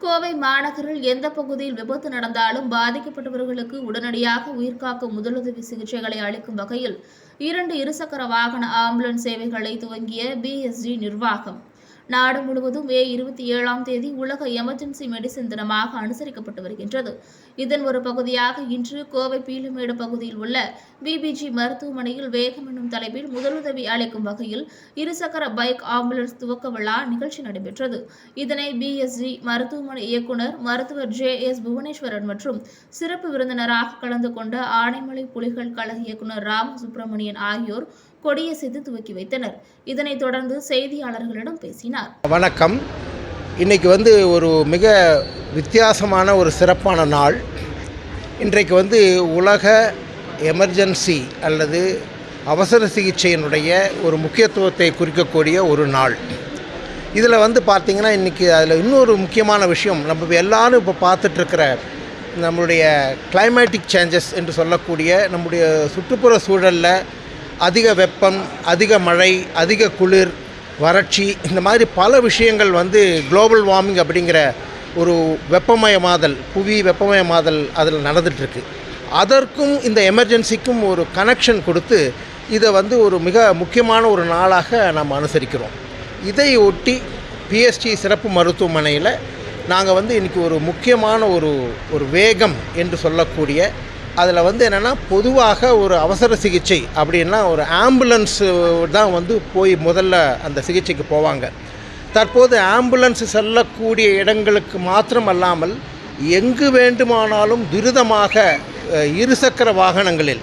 கோவை மாநகரில் எந்த பகுதியில் விபத்து நடந்தாலும் பாதிக்கப்பட்டவர்களுக்கு உடனடியாக உயிர்காக்கும் முதலுதவி சிகிச்சைகளை அளிக்கும் வகையில் இரண்டு இருசக்கர வாகன ஆம்புலன்ஸ் சேவைகளை துவங்கிய பிஎஸ்ஜி நிர்வாகம். நாடு முழுவதும் மே இருபத்தி ஏழாம் தேதி உலக எமர்ஜென்சி மெடிசின் தினமாக அனுசரிக்கப்பட்டு வருகின்றது. இதன் ஒரு பகுதியாக இன்று கோவை பீலுமேடு பகுதியில் உள்ள பிபிஜி மருத்துவமனையில் வேகம் என்னும் தலைப்பில் முதலுதவி அளிக்கும் வகையில் இருசக்கர பைக் ஆம்புலன்ஸ் துவக்க விழா நிகழ்ச்சி நடைபெற்றது. இதனை பிஎஸ்ஜி மருத்துவமனை இயக்குநர் மருத்துவர் ஜே எஸ் புவனேஸ்வரன் மற்றும் சிறப்பு விருந்தினராக கலந்து கொண்ட ஆனைமலை புலிகள் கழக இயக்குநர் ராம் சுப்பிரமணியன் ஆகியோர் கொடியசைத்து துவக்கி வைத்தனர். இதனைத் தொடர்ந்து செய்தியாளர்களிடம் பேசினார். வணக்கம். இன்றைக்கி வந்து ஒரு மிக வித்தியாசமான ஒரு சிறப்பான நாள். இன்றைக்கு வந்து உலக எமர்ஜென்சி அல்லது அவசர சிகிச்சையினுடைய ஒரு முக்கியத்துவத்தை குறிக்கக்கூடிய ஒரு நாள். இதில் வந்து பார்த்திங்கன்னா இன்றைக்கி அதில் இன்னொரு முக்கியமான விஷயம். நம்ம எல்லாரும் இப்போ பார்த்துட்ருக்கிற நம்மளுடைய கிளைமேட்டிக் சேஞ்சஸ் என்று சொல்லக்கூடிய நம்முடைய சுற்றுப்புற சூழலில் அதிக வெப்பம் அதிக மழை அதிக குளிர் வறட்சி இந்த மாதிரி பல விஷயங்கள் வந்து குளோபல் வார்மிங் அப்படிங்கிற ஒரு வெப்பமயமாதல் புவி வெப்பமயமாதல் அதில் நடந்துகிட்ருக்கு அதற்கும் இந்த எமர்ஜென்சிக்கும் ஒரு கனெக்ஷன் கொடுத்து இதை வந்து ஒரு மிக முக்கியமான ஒரு நாளாக நாம் அனுசரிக்கிறோம். இதை ஒட்டி பிஎஸ்டி சிறப்பு மருத்துவமனையில் நாங்கள் வந்து இன்றைக்கி ஒரு முக்கியமான ஒரு ஒரு வேகம் என்று சொல்லக்கூடிய அதில் வந்து என்னென்னா பொதுவாக ஒரு அவசர சிகிச்சை அப்படின்னா ஒரு ஆம்புலன்ஸு தான் வந்து போய் முதல்ல அந்த சிகிச்சைக்கு போவாங்க. தற்போது ஆம்புலன்ஸ் செல்லக்கூடிய இடங்களுக்கு மாத்திரம் அல்லாமல் எங்கு வேண்டுமானாலும் துரிதமாக இருசக்கர வாகனங்களில்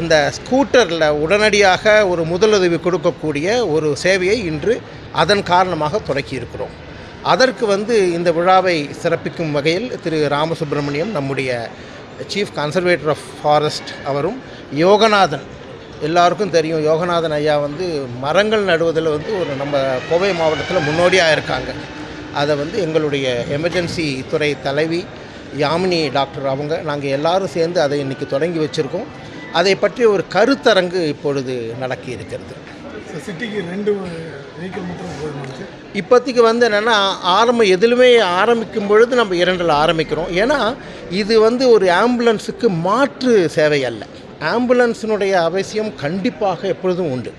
அந்த ஸ்கூட்டரில் உடனடியாக ஒரு முதலுதவி கொடுக்கக்கூடிய ஒரு சேவையை இன்று அதன் காரணமாக தொடக்கி இருக்கிறோம். அதற்கு வந்து இந்த விழாவை சிறப்பிக்கும் வகையில் திரு. ராமசுப்பிரமணியம் நம்முடைய சீஃப் கன்சர்வேட்டர் ஆஃப் ஃபாரஸ்ட் அவரும் யோகநாதன் எல்லாருக்கும் தெரியும் யோகநாதன் ஐயா வந்து மரங்கள் நடுவதில் வந்து ஒரு நம்ம கோவை மாவட்டத்தில் முன்னோடியாக இருக்காங்க. அதை வந்து எங்களுடைய எமர்ஜென்சி துறை தலைவி யாமினி டாக்டர் அவங்க நாங்கள் எல்லாரும் சேர்ந்து அதை இன்றைக்கி தொடங்கி வச்சுருக்கோம். அதை பற்றி ஒரு கருத்தரங்கு இப்பொழுது நடக்கி இருக்கிறது சார் சிட்டிக்கு ரெண்டு வெஹிக்கிள் மட்டும் போதுமாங்க இப்போதைக்கு வந்து என்னென்னா ஆரம்ப எதிலுமே ஆரம்பிக்கும் பொழுது நம்ம இரண்டில் ஆரம்பிக்கிறோம். ஏன்னா இது வந்து ஒரு ஆம்புலன்ஸுக்கு மாற்று சேவை அல்ல. ஆம்புலன்ஸினுடைய அவசியம் கண்டிப்பாக எப்பொழுதும் உண்டு.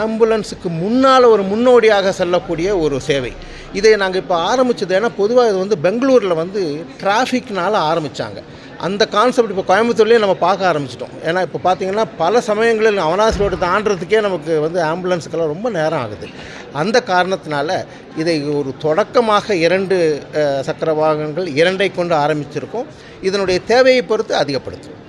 ஆம்புலன்ஸுக்கு முன்னால் ஒரு முன்னோடியாக செல்லக்கூடிய ஒரு சேவை. இதை நாங்கள் இப்போ ஆரம்பித்தது ஏன்னா பொதுவாக இது வந்து பெங்களூரில் வந்து டிராஃபிக்னால ஆரம்பித்தாங்க அந்த கான்செப்ட் இப்போ கோயம்புத்தூர்லேயே நம்ம பார்க்க ஆரம்பிச்சிட்டோம். ஏன்னா இப்போ பார்த்தீங்கன்னா பல சமயங்களில் அவனாசி ரோடு தாண்டறதுக்கே நமக்கு வந்து ஆம்புலன்ஸுக்கெல்லாம் ரொம்ப நேரம் ஆகுது. அந்த காரணத்தினால இதை ஒரு தொடக்கமாக இரண்டு சக்கர வாகனங்கள் இரண்டை கொண்டு ஆரம்பிச்சிருக்கோம். இதனுடைய தேவையை பொறுத்து அதிகப்படுத்தும்